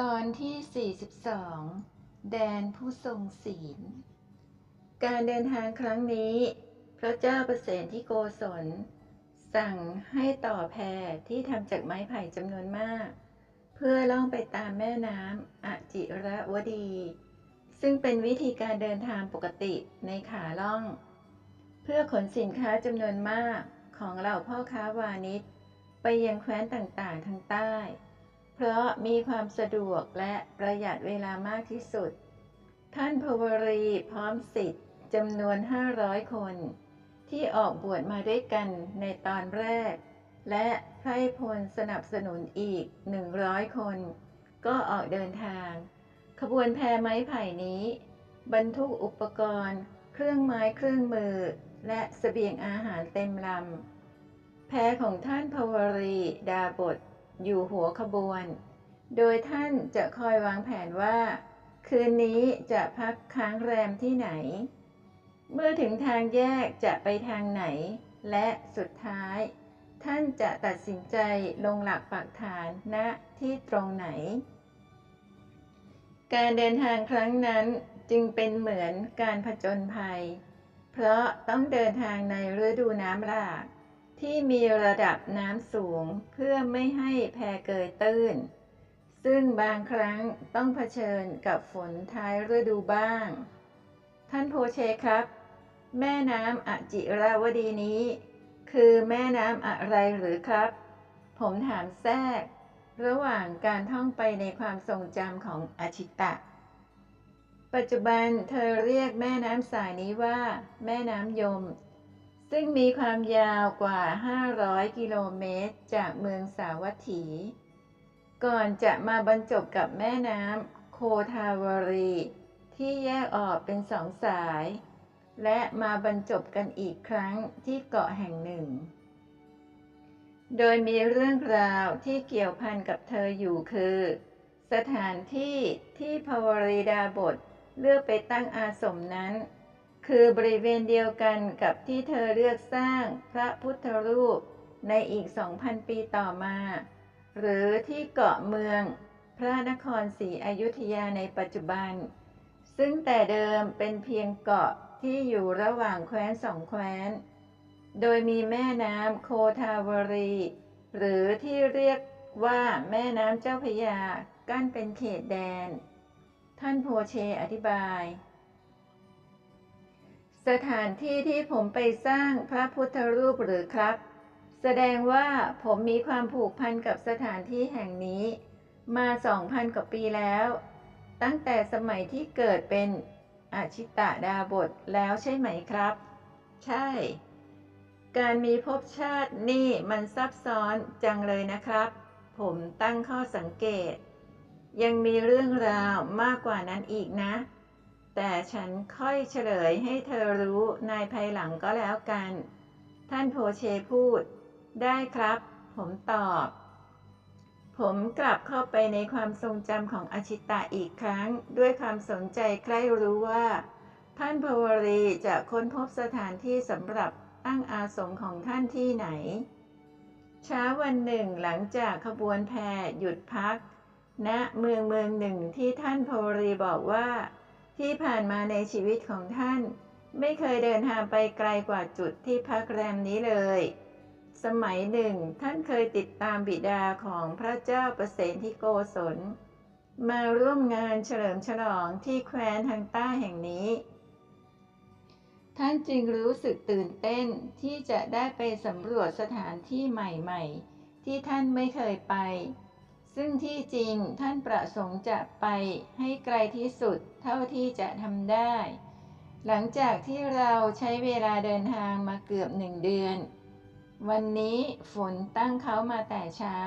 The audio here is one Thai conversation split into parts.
ตอนที่ 42 แดนผู้ทรงศีล การเดินทางครั้งนี้ พระเจ้าประเสนที่โกศล สั่งให้ต่อแพที่ทำจากไม้ไผ่จำนวนมาก เพื่อล่องไปตามแม่น้ำอจิระวดี ซึ่งเป็นวิธีการเดินทางปกติในขาล่อง เพื่อขนสินค้าจำนวนมากของเหล่าพ่อค้าวานิชไปยังแคว้นต่างๆทางใต้ ราะมีความสะดวกและประหยัดเวลามากที่สุด ท่านพวรีพร้อมสิทธิ์จำนวน 500 คน ที่ออกบวชมาด้วยกันในตอนแรก และไพร่พลสนับสนุนอีก 100 คน ก็ออกเดินทาง ขบวนแพไม้ไผ่นี้ บรรทุกอุปกรณ์ เครื่องไม้เครื่องมือ และเสบียงอาหารเต็มลำแพของท่านพวรีดาบท อยู่หัวขบวน โดยท่านจะคอยวางแผนว่า คืนนี้จะพักค้างแรมที่ไหน เมื่อถึงทางแยกจะไปทางไหน และสุดท้าย ท่านจะตัดสินใจลงหลักปักฐานณที่ตรงไหน การเดินทางครั้งนั้นจึงเป็นเหมือนการผจญภัย เพราะต้องเดินทางในฤดูน้ำหลาก ที่มีระดับน้ำสูงเพื่อไม่ให้แพเกยตื้น ซึ่งบางครั้งต้องเผชิญกับฝนท้ายฤดูบ้าง ท่านโพเชครับ แม่น้ำอจิราวดีนี้ คือแม่น้ำอะไรหรือครับ ผมถามแทรก ระหว่างการท่องไปในความทรงจำของอาชิตะ ปัจจุบันเธอเรียกแม่น้ำสายนี้ว่า แม่น้ำยม ซึ่งมีความยาวกว่า 500 กิโลเมตร จากเมืองสาวัตถี ก่อนจะมาบรรจบกับแม่น้ำโคทาวรี ที่แยกออกเป็นสองสาย และมาบรรจบกันอีกครั้งที่เกาะแห่งหนึ่ง โดยมีเรื่องราวที่เกี่ยวพันกับเธออยู่คือ สถานที่ที่พวรีดาบทเลือกไปตั้งอาสมนั้น คือบริเวณเดียวกันกับที่เธอเลือกสร้างพระพุทธรูปในอีก 2,000 ปีต่อมา หรือที่เกาะเมืองพระนครศรีอยุธยาในปัจจุบัน ซึ่งแต่เดิมเป็นเพียงเกาะที่อยู่ระหว่างแคว้นสองแคว้น โดยมีแม่น้ำโคทาวรี หรือที่เรียกว่าแม่น้ำเจ้าพยากั้นเป็นเขตแดน ท่านโพเชอธิบาย สถานที่ที่ผมไปสร้างพระพุทธรูปหรือครับ แสดงว่าผมมีความผูกพันกับสถานที่แห่งนี้ มาสองพันกว่าปีแล้ว ตั้งแต่สมัยที่เกิดเป็นอาชิตะดาบทแล้วใช่ไหมครับ ใช่ การมีภพชาตินี่มันซับซ้อนจังเลยนะครับ ผมตั้งข้อสังเกต ยังมีเรื่องราวมากกว่านั้นอีกนะ แต่ฉันค่อยเฉลยให้เธอรู้ในภายหลังก็แล้วกัน ท่านโพเชพูด ได้ครับ ผมตอบ ผมกลับเข้าไปในความทรงจำของอาชิตะอีกครั้ง ด้วยความสนใจใคร่รู้ว่า ท่านพวรีจะค้นพบสถานที่สำหรับตั้งอาสมของท่านที่ไหน เช้าวันหนึ่งหลังจากขบวนแพหยุดพักณเมืองเมืองหนึ่งที่ท่านพวรีบอกว่า ที่ผ่านมาในชีวิตของท่าน ไม่เคยเดินทางไปไกลกว่าจุดที่พักแรมนี้เลย สมัยหนึ่งท่านเคยติดตามบิดาของพระเจ้าประเสนที่โกศล มาร่วมงานเฉลิมฉลองที่แคว้นทางใต้แห่งนี้ ท่านจึงรู้สึกตื่นเต้นที่จะได้ไปสำรวจสถานที่ใหม่ ๆ ที่ท่านไม่เคยไป ซึ่งที่จริงท่านประสงค์จะไปให้ไกลที่สุดเท่าที่จะทำได้ หลังจากที่เราใช้เวลาเดินทางมาเกือบหนึ่งเดือน วันนี้ฝนตั้งเขามาแต่เช้า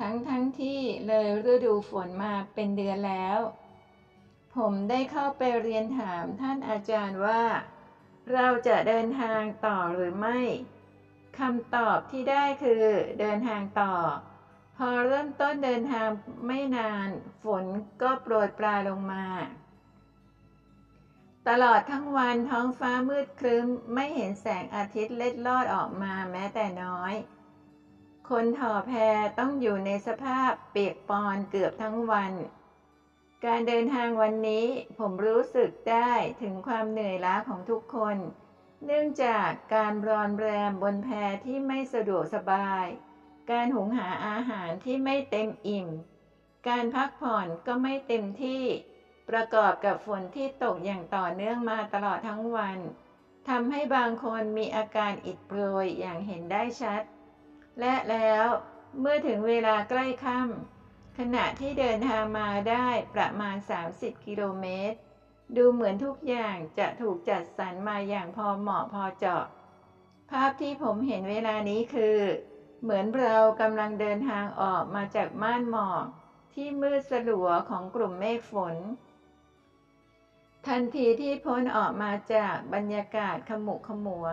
ทั้งทั้งที่เลยฤดูฝนมาเป็นเดือนแล้ว ผมได้เข้าไปเรียนถามท่านอาจารย์ว่า เราจะเดินทางต่อหรือไม่คำตอบที่ได้คือเดินทางต่อ พอเริ่มต้นเดินทางไม่นาน ฝนก็โปรยปลายลงมา ตลอดทั้งวันท้องฟ้ามืดครึ้ม ไม่เห็นแสงอาทิตย์เล็ดลอดออกมาแม้แต่น้อย คนถ่อแพต้องอยู่ในสภาพเปียกปอนเกือบทั้งวัน การเดินทางวันนี้ผมรู้สึกได้ถึงความเหนื่อยล้าของทุกคน เนื่องจากการรอนแรมบนแพที่ไม่สะดวกสบาย การหุงหาอาหารที่ไม่เต็มอิ่ม การพักผ่อนก็ไม่เต็มที่ ประกอบกับฝนที่ตกอย่างต่อเนื่องมาตลอดทั้งวันทำให้บางคนมีอาการอิดโรยอย่างเห็นได้ชัด และแล้วเมื่อถึงเวลาใกล้ค่ำขณะที่เดินทางมาได้ประมาณ 30 กิโลเมตร ดูเหมือนทุกอย่างจะถูกจัดสรรมาอย่างพอเหมาะพอเจาะ ภาพที่ผมเห็นเวลานี้คือ เหมือนเรากำลังเดินทางออกมาจากม่านหมอกที่มืดสลัวของกลุ่มเมฆฝน ทันทีที่พ้นออกมาจากบรรยากาศขมุกขมัว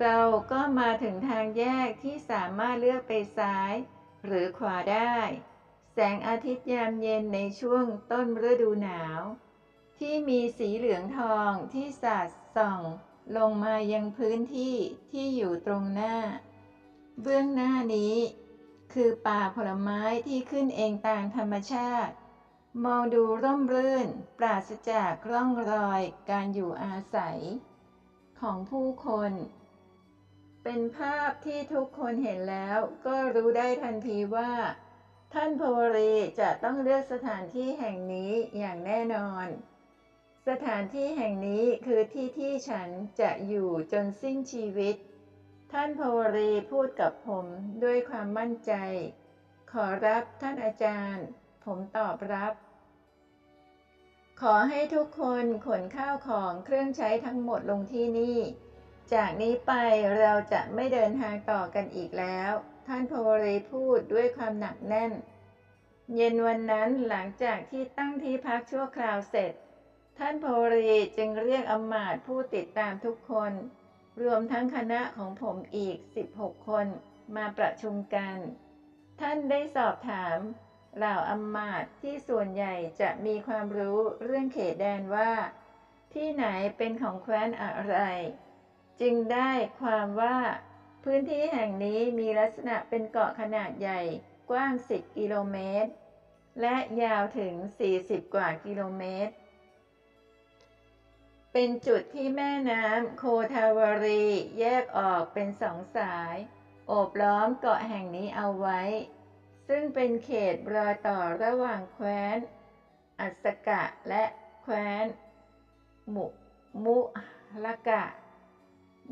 เราก็มาถึงทางแยกที่สามารถเลือกไปซ้ายหรือขวาได้ แสงอาทิตย์ยามเย็นในช่วงต้นฤดูหนาว ที่มีสีเหลืองทองที่สาดส่องลงมายังพื้นที่ที่อยู่ตรงหน้า เบื้องหน้านี้ คือป่าผลไม้ที่ขึ้นเองตามธรรมชาติ มองดูร่มรื่น ปราศจากร่องรอยการอยู่อาศัย ของผู้คน เป็นภาพที่ทุกคนเห็นแล้วก็รู้ได้ทันทีว่า ท่านโพรีจะต้องเลือกสถานที่แห่งนี้อย่างแน่นอน สถานที่แห่งนี้คือที่ที่ฉันจะอยู่จนสิ้นชีวิต ท่านพวรีพูดกับผมด้วยความมั่นใจ ขอรับท่านอาจารย์ ผมตอบรับ ขอให้ทุกคนขนข้าวของเครื่องใช้ทั้งหมดลงที่นี่ จากนี้ไปเราจะไม่เดินทางต่อกันอีกแล้ว ท่านพวรีพูดด้วยความหนักแน่น เย็นวันนั้นหลังจากที่ตั้งที่พักชั่วคราวเสร็จ ท่านพวรีจึงเรียกอมาตผู้ติดตามทุกคน รวมทั้งคณะของผมอีก 16 คนมาประชุมกัน ท่านได้สอบถามเหล่าอำมมาตที่ส่วนใหญ่จะมีความรู้เรื่องเขตแดนว่า ที่ไหนเป็นของแคว้นอะไร จึงได้ความว่า พื้นที่แห่งนี้มีลักษณะเป็นเกาะขนาดใหญ่กว้าง 10 กิโลเมตร และยาวถึง 40 กว่ากิโลเมตร เป็นจุดที่แม่น้ำโคทาวารีแยกออกเป็นสองสาย โอบล้อมเกาะแห่งนี้เอาไว้ ซึ่งเป็นเขตรอยต่อระหว่างแคว้น อัสกะและแคว้น มุมุลกะ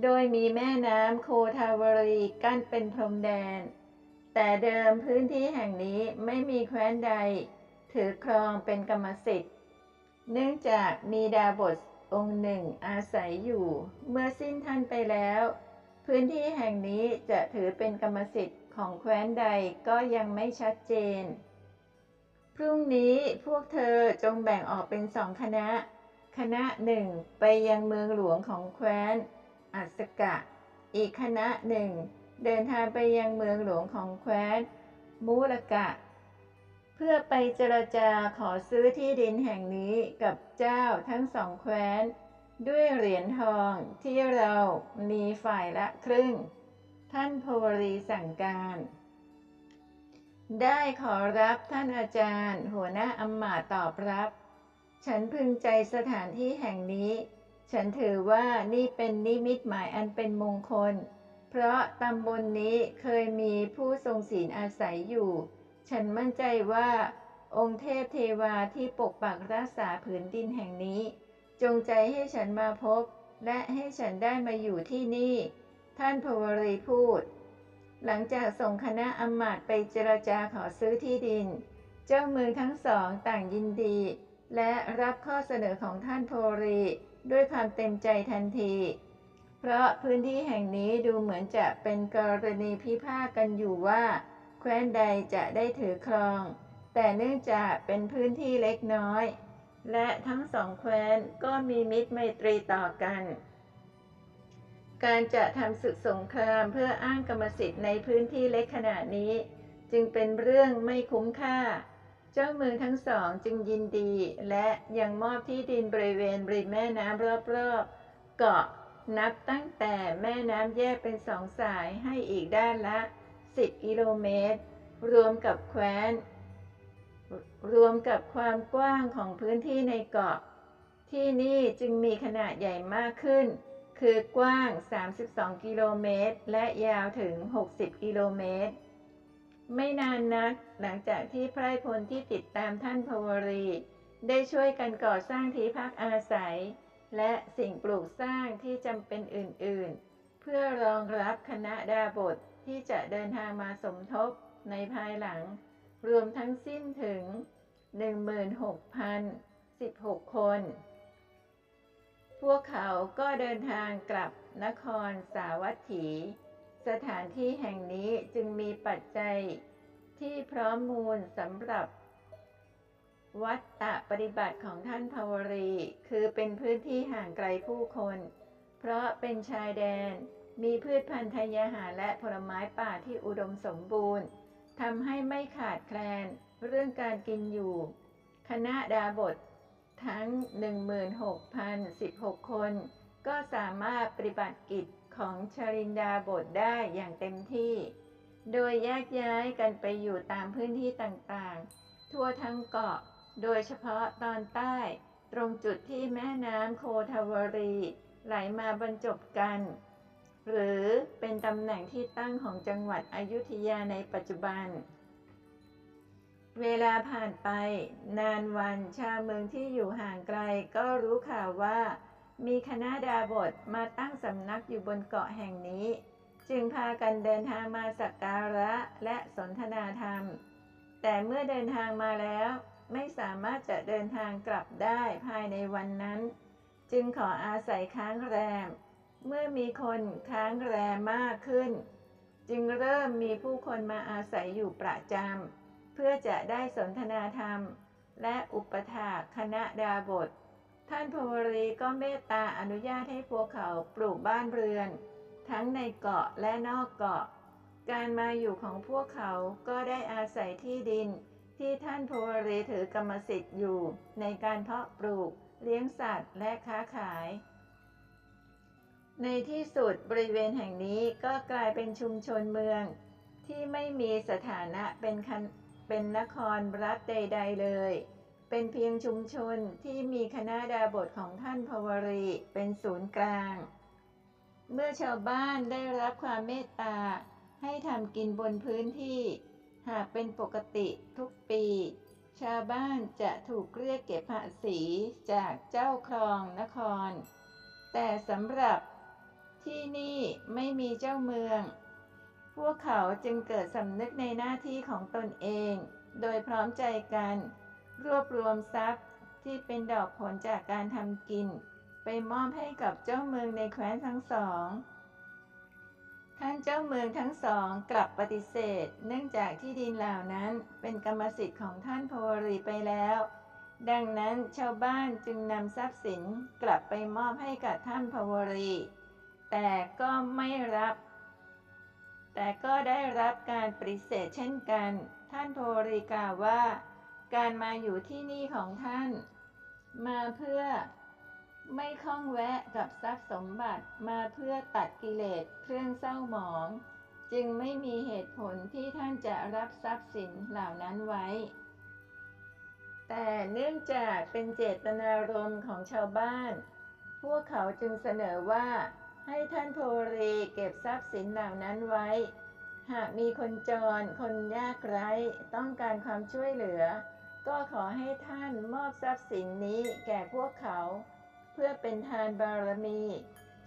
โดยมีแม่น้ำโคทาวารีกั้นเป็นพรมแดน แต่เดิมพื้นที่แห่งนี้ไม่มีแคว้นใด ถือครองเป็นกรรมสิทธิ์ เนื่องจากมีดาบท องค์หนึ่งอาศัยอยู่ เมื่อสิ้นท่านไปแล้ว พื้นที่แห่งนี้จะถือเป็นกรรมสิทธิ์ของแคว้นใดก็ยังไม่ชัดเจน พรุ่งนี้พวกเธอจงแบ่งออกเป็นสองคณะ คณะหนึ่งไปยังเมืองหลวงของแคว้น อัสกะ อีกคณะหนึ่งเดินทางไปยังเมืองหลวงของแคว้นมูลกะ พื่อไปเจรจาขอซื้อที่ดินแห่งนี้กับเจ้าทั้งสองแคว้น ด้วยเหรียญทองที่เรามีฝ่ายละครึ่ง ท่านโพรีสั่งการ ได้ขอรับท่านอาจารย์ หัวหน้าอำมาตย์ตอบรับ ฉันพึงใจสถานที่แห่งนี้ ฉันถือว่านี่เป็นนิมิตหมายอันเป็นมงคล เพราะตำบลนนี้เคยมีผู้ทรงศีลอาศัยอยู่ ฉันมั่นใจว่าองค์เทพเทวาที่ปกปักรักษาผืนดินแห่งนี้ จงใจให้ฉันมาพบ และให้ฉันได้มาอยู่ที่นี่ ท่านพวรีพูด หลังจากส่งคณะอำมาตย์ไปเจรจาขอซื้อที่ดิน เจ้าเมืองทั้งสองต่างยินดี และรับข้อเสนอของท่านโพรีด้วยความเต็มใจทันที เพราะพื้นที่แห่งนี้ดูเหมือนจะเป็นกรณีพิพาทกันอยู่ว่า แคว้นใดจะได้ถือครอง แต่เนื่องจากเป็นพื้นที่เล็กน้อย และทั้งสองแคว้นก็มีมิตรไมตรีต่อกัน การจะทำศึกสงครามเพื่ออ้างกรรมสิทธิ์ในพื้นที่เล็กขนาดนี้ จึงเป็นเรื่องไม่คุ้มค่า เจ้าเมืองทั้งสองจึงยินดีและยังมอบที่ดินบริเวณริมแม่น้ำรอบๆเกาะนับตั้งแต่แม่น้ำแยกเป็นสองสายให้อีกด้านละ 10 กิโลเมตร รวมกับแคว้น รวมกับความกว้างของพื้นที่ในเกาะ ที่นี่จึงมีขนาดใหญ่มากขึ้น คือกว้าง 32 กิโลเมตร และยาวถึง 60 กิโลเมตร ไม่นานนักหลังจากที่ไพร่พลที่ติดตามท่านพวรี ได้ช่วยกันก่อสร้างที่พักอาศัย และสิ่งปลูกสร้างที่จำเป็นอื่น ๆ เพื่อรองรับคณะดาบทที่จะเดินทางมาสมทบในภายหลัง รวมทั้งสิ้นถึง 16,016 คน พวกเขาก็เดินทางกลับนครสาวัตถี สถานที่แห่งนี้จึงมีปัจจัยที่พร้อมมูลสำหรับ วัตตะปฏิบัติของท่านภาวรี คือเป็นพื้นที่ห่างไกลผู้คน เพราะเป็นชายแดน มีพืชพันธุ์ธัญญาหารและผลไม้ป่าที่อุดมสมบูรณ์ทำให้ไม่ขาดแคลนเรื่องการกินอยู่ คณะดาบททั้ง 16,016 คน ก็สามารถปฏิบัติกิจของชรินดาบทได้อย่างเต็มที่ โดยแยกย้ายกันไปอยู่ตามพื้นที่ต่างๆ ทั่วทั้งเกาะ โดยเฉพาะตอนใต้ ตรงจุดที่แม่น้ำโคทาวรี ไหลมาบรรจบกัน หรือเป็นตำแหน่งที่ตั้งของจังหวัดอยุธยาในปัจจุบัน เวลาผ่านไป นานวันชาวเมืองที่อยู่ห่างไกลก็รู้ข่าวว่า มีคณะดาบทมาตั้งสำนักอยู่บนเกาะแห่งนี้ จึงพากันเดินทางมาสักการะและสนทนาธรรม แต่เมื่อเดินทางมาแล้วไม่สามารถจะเดินทางกลับได้ภายในวันนั้น จึงขออาศัยค้างแรม เมื่อมีคนค้างแรมมากขึ้น จึงเริ่มมีผู้คนมาอาศัยอยู่ประจำเพื่อจะได้สนทนาธรรม และอุปถาคณะดาบท ท่านพวรีก็เมตตาอนุญาตให้พวกเขาปลูกบ้านเรือน ทั้งในเกาะและนอกเกาะ การมาอยู่ของพวกเขาก็ได้อาศัยที่ดินที่ท่านพวรีถือกรรมสิทธิ์อยู่ในการเพาะปลูก เลี้ยงสัตว์และค้าขาย ในที่สุดบริเวณแห่งนี้ก็กลายเป็นชุมชนเมือง ที่ไม่มีสถานะเป็นคันเป็นนครรัฐใด ๆ เลย เป็นเพียงชุมชนที่มีคณะดาบทของท่านพวรีเป็นศูนย์กลาง เมื่อชาวบ้านได้รับความเมตตาให้ทำกินบนพื้นที่ หากเป็นปกติทุกปี ชาวบ้านจะถูกเรียกเก็บภาษีจากเจ้าครองนคร แต่สำหรับที่นี่ไม่มีเจ้าเมือง พวกเขาจึงเกิดสำนึกในหน้าที่ของตนเอง โดยพร้อมใจกัน รวบรวมทรัพย์ที่เป็นดอกผลจากการทำกิน ไปมอบให้กับเจ้าเมืองในแคว้นทั้งสอง ท่านเจ้าเมืองทั้งสองกลับปฏิเสธ เนื่องจากที่ดินเหล่านั้นเป็นกรรมสิทธิ์ของท่านพวรีไปแล้ว ดังนั้นชาวบ้านจึงนำทรัพย์สินกลับไปมอบให้กับท่านพวรี แต่ก็ไม่รับ แต่ก็ได้รับการปฏิเสธเช่นกัน ท่านโพรีกล่าวว่า การมาอยู่ที่นี่ของท่าน มาเพื่อ ไม่ข้องแวะกับทรัพย์สมบัติมาเพื่อตัดกิเลสเครื่องเศร้าหมอง จึงไม่มีเหตุผลที่ท่านจะรับทรัพย์สินเหล่านั้นไว้ แต่เนื่องจากเป็นเจตนารมณ์ของชาวบ้าน พวกเขาจึงเสนอว่า ให้ท่านโพรีเก็บทรัพย์สินเหล่านั้นไว้ หากมีคนจร คนยากไร้ต้องการความช่วยเหลือ ก็ขอให้ท่านมอบทรัพย์สินนี้แก่พวกเขา เพื่อเป็นทานบารมี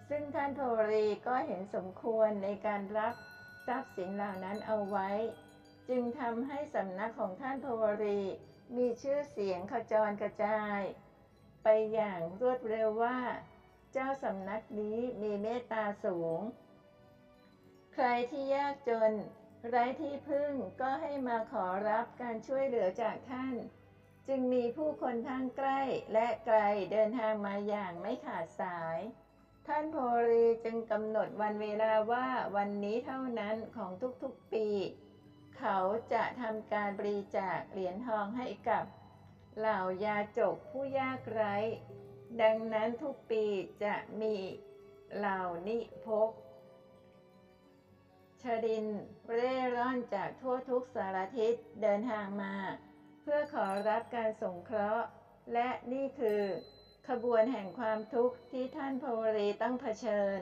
ซึ่งท่านโพรีก็เห็นสมควรในการรับทรัพย์สินเหล่านั้นเอาไว้ จึงทำให้สำนักของท่านโพรีมีชื่อเสียงขจรกระจาย ไปอย่างรวดเร็วว่า เจ้าสำนักนี้มีเมตตาสูง ใครที่ยากจน ไร้ที่พึ่งก็ให้มาขอรับการช่วยเหลือจากท่าน จึงมีผู้คนทั้งใกล้และไกลเดินทางมาอย่างไม่ขาดสาย ท่านโพรีจึงกำหนดวันเวลาว่าวันนี้เท่านั้นของทุกๆปี เขาจะทำการบริจาคเหรียญทองให้กับ เหล่ายาจกผู้ยากไร้ ดังนั้นทุกปีจะมีเหล่านิพกชชรินเร่ร่อนจากทั่วทุกสารทิศเดินทางมา เพื่อขอรับการสงเคราะห์ และนี่คือ ขบวนแห่งความทุกข์ที่ท่านพวรีต้องเผชิญ